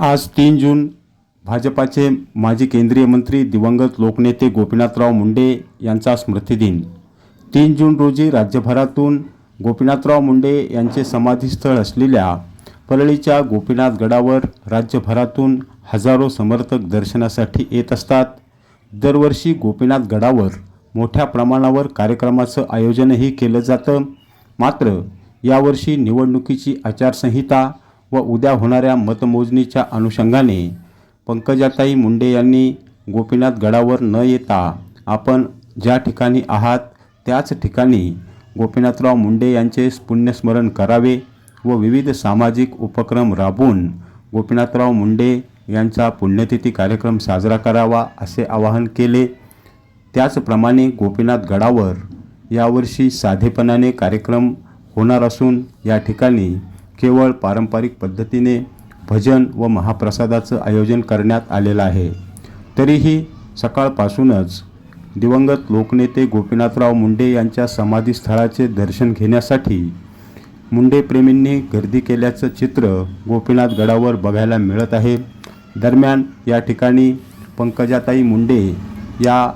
आज तीन जून भाजपाचे माजी केंद्रीय मंत्री दिवंगत लोकनेते गोपीनाथराव मुंडे यांचा स्मृतिदिन तीन जून रोजी राज्यभरातून गोपीनाथराव मुंडे यांचे समाधीस्थळ असलेल्या परळीच्या गोपीनाथ गडावर राज्यभरातून हजारो समर्थक दर्शनासाठी येत असतात. दरवर्षी गोपीनाथ गडावर मोठ्या प्रमाणावर कार्यक्रमाचं आयोजनही केलं जातं. मात्र यावर्षी निवडणुकीची आचारसंहिता व उद्या होणाऱ्या मतमोजणीच्या अनुषंगाने पंकजाताई मुंडे यांनी गोपीनाथ गडावर न येता आपण ज्या ठिकाणी आहात त्याच ठिकाणी गोपीनाथराव मुंडे यांचे पुण्यस्मरण करावे व विविध सामाजिक उपक्रम राबवून गोपीनाथराव मुंडे यांचा पुण्यतिथी कार्यक्रम साजरा करावा असे आवाहन केले. त्याचप्रमाणे गोपीनाथ गडावर यावर्षी साधेपणाने कार्यक्रम होणार असून या ठिकाणी केवळ पारंपरिक पद्धतीने भजन व महाप्रसादाचं आयोजन करण्यात आलेलं आहे. तरीही सकाळपासूनच दिवंगत लोकनेते गोपीनाथराव मुंडे यांच्या समाधीस्थळाचे दर्शन घेण्यासाठी मुंडेप्रेमींनी गर्दी केल्याचं चित्र गोपीनाथ गडावर बघायला मिळत आहे. दरम्यान या ठिकाणी पंकजाताई मुंडे या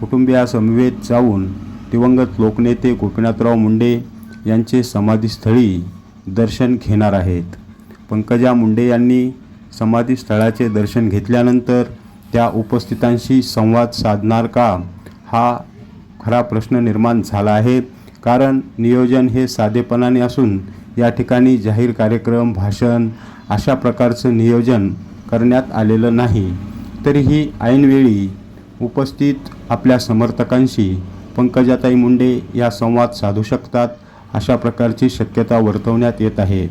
कुटुंबियासमवेत जाऊन दिवंगत लोकनेते गोपीनाथराव मुंडे यांचे समाधीस्थळी दर्शन घेणार आहेत. पंकजा मुंडे यांनी समाधीस्थळाचे दर्शन घेतल्यानंतर त्या उपस्थितांशी संवाद साधणार का? हा खरा प्रश्न निर्माण झाला आहे. कारण नियोजन हे साधेपणाने असून या ठिकाणी जाहीर कार्यक्रम भाषण अशा प्रकारचं नियोजन करण्यात आलेलं नाही. तरीही ऐनवेळी उपस्थित आपल्या समर्थकांशी पंकजाताई मुंडे या संवाद साधू शकतात. अशा प्रकारची शक्यता वर्तवण्यात येत आहे.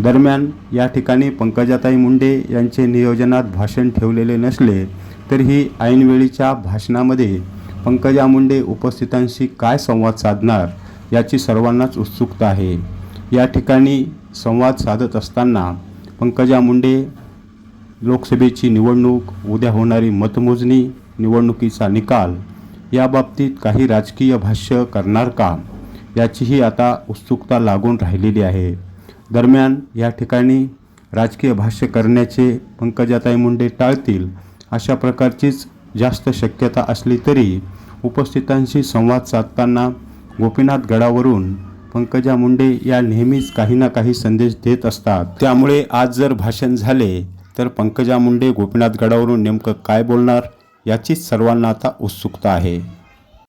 दरम्यान या ठिकाणी पंकजाताई मुंडे यांचे नियोजनात भाषण ठेवलेले नसले तरीही ऐनवेळीच्या भाषणामध्ये पंकजा मुंडे उपस्थितांशी काय संवाद साधणार याची सर्वांनाच उत्सुकता आहे. या ठिकाणी संवाद साधत असताना पंकजा मुंडे लोकसभेची निवडणूक उद्या होणारी मतमोजणी निवडणुकीचा निकाल याबाबतीत काही राजकीय भाष्य करणार का? याचीही आता उत्सुकता लागून राहिलेली आहे. दरम्यान या ठिकाणी राजकीय भाष्य करण्याचे पंकजाताई मुंडे टाळतील अशा प्रकारचीच जास्त शक्यता असली तरी उपस्थितांशी संवाद साधताना गोपीनाथ गडावरून पंकजा मुंडे या नेहमीच काही ना काही संदेश देत असतात. त्यामुळे आज जर भाषण झाले तर पंकजा मुंडे गोपीनाथ गडावरून नेमकं काय बोलणार याचीच सर्वांना आता उत्सुकता आहे.